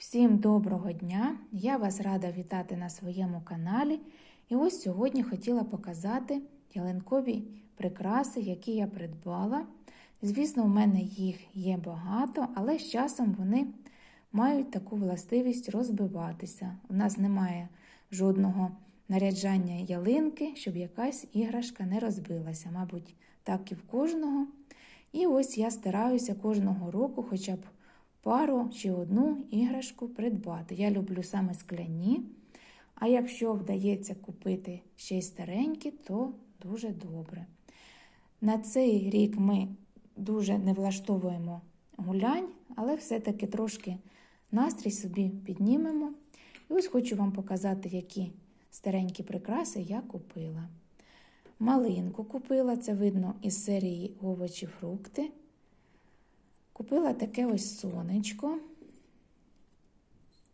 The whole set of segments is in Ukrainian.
Всім доброго дня! Я вас рада вітати на своєму каналі. І ось сьогодні хотіла показати ялинкові прикраси, які я придбала. Звісно, у мене їх є багато, але з часом вони мають таку властивість розбиватися. У нас немає жодного наряджання ялинки, щоб якась іграшка не розбилася. Мабуть, так і в кожного. І ось я стараюся кожного року хоча б пару чи одну іграшку придбати. Я люблю саме скляні, а якщо вдається купити ще й старенькі, то дуже добре. На цей рік ми дуже не влаштовуємо гулянь, але все-таки трошки настрій собі піднімемо. І ось хочу вам показати, які старенькі прикраси я купила. Малинку купила, це видно із серії овочі, фрукти. Купила таке ось сонечко.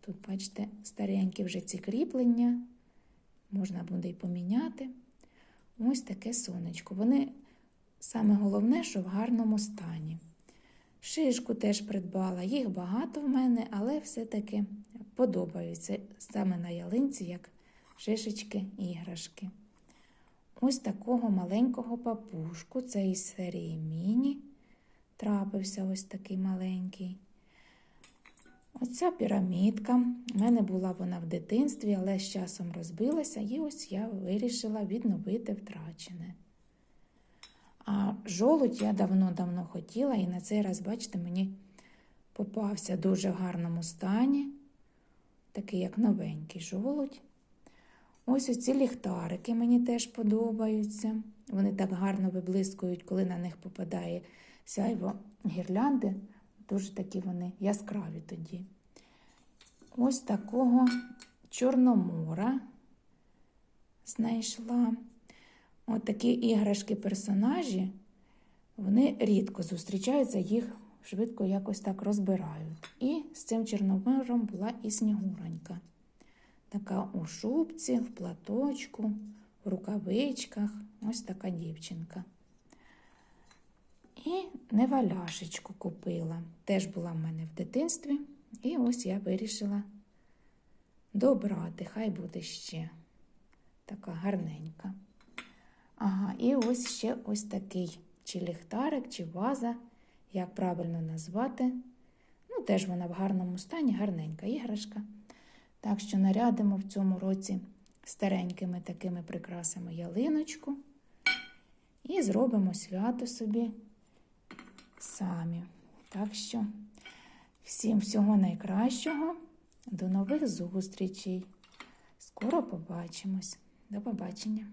Тут, бачите, старенькі вже ці кріплення, можна буде й поміняти. Ось таке сонечко. Вони саме головне, що в гарному стані. Шишку теж придбала, їх багато в мене, але все-таки подобаються саме на ялинці, як шишечки іграшки. Ось такого маленького папушку, це із серії Міні. Трапився ось такий маленький. Оця пірамідка. У мене була вона в дитинстві, але з часом розбилася, і ось я вирішила відновити втрачене. А жолудь я давно-давно хотіла, і на цей раз, бачите, мені попався в дуже гарному стані, такий як новенький жолудь. Ось оці ліхтарики мені теж подобаються. Вони так гарно виблискують, коли на них попадає сяйво гірлянди. Дуже такі вони яскраві тоді. Ось такого Чорномора знайшла. От такі іграшки-персонажі, вони рідко зустрічаються, їх швидко якось так розбирають. І з цим Чорномором була і Снігуронька. Така у шубці, в платочку, в рукавичках. Ось така дівчинка. І неваляшечку купила. Теж була в мене в дитинстві. І ось я вирішила добрати, хай буде ще така гарненька. Ага, і ось ще ось такий чи ліхтарик, чи ваза, як правильно назвати. Ну, теж вона в гарному стані, гарненька іграшка. Так що нарядимо в цьому році старенькими такими прикрасами ялиночку і зробимо свято собі самі. Так що всім всього найкращого. До нових зустрічей. Скоро побачимось. До побачення.